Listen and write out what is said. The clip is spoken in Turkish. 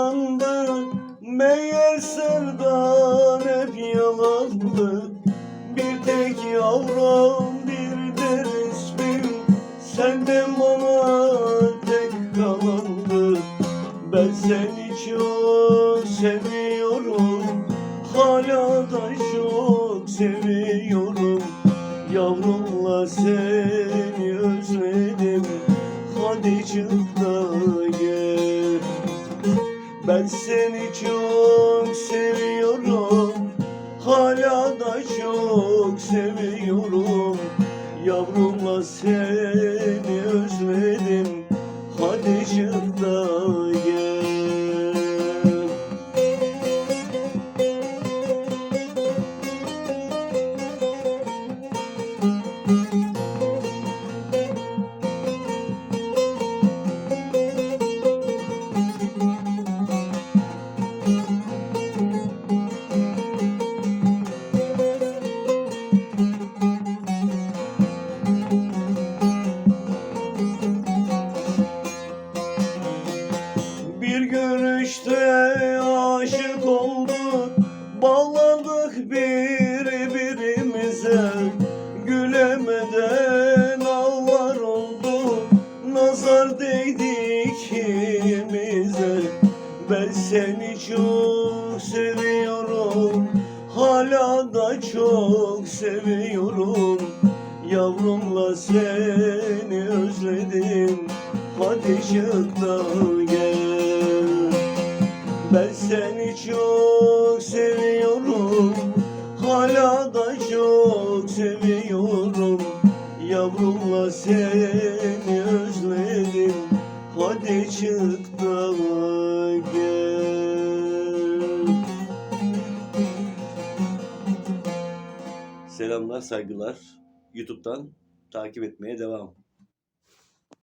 yalandı Meğer sevdan hep yalandı. Bir tek yavrum bir de resmim Senden bana tek kalandı. Ben seni çok seviyorum Hala da çok seviyorum. Yavrumla sen Ben seni çok seviyorum. Hala da çok seviyorum görüşte aşık olduk. Bağlandık birbirimize. Gülemeden ağlar oldu Nazar değdi ikimize. Ben seni çok seviyorum. Hala da çok seviyorum. Yavrumla seni özledim. Hadi seni çok seviyorum Hala da çok seviyorum Yavrumla seni özledim Hadi çık da gel Selamlar, saygılar. YouTube'dan takip etmeye devam.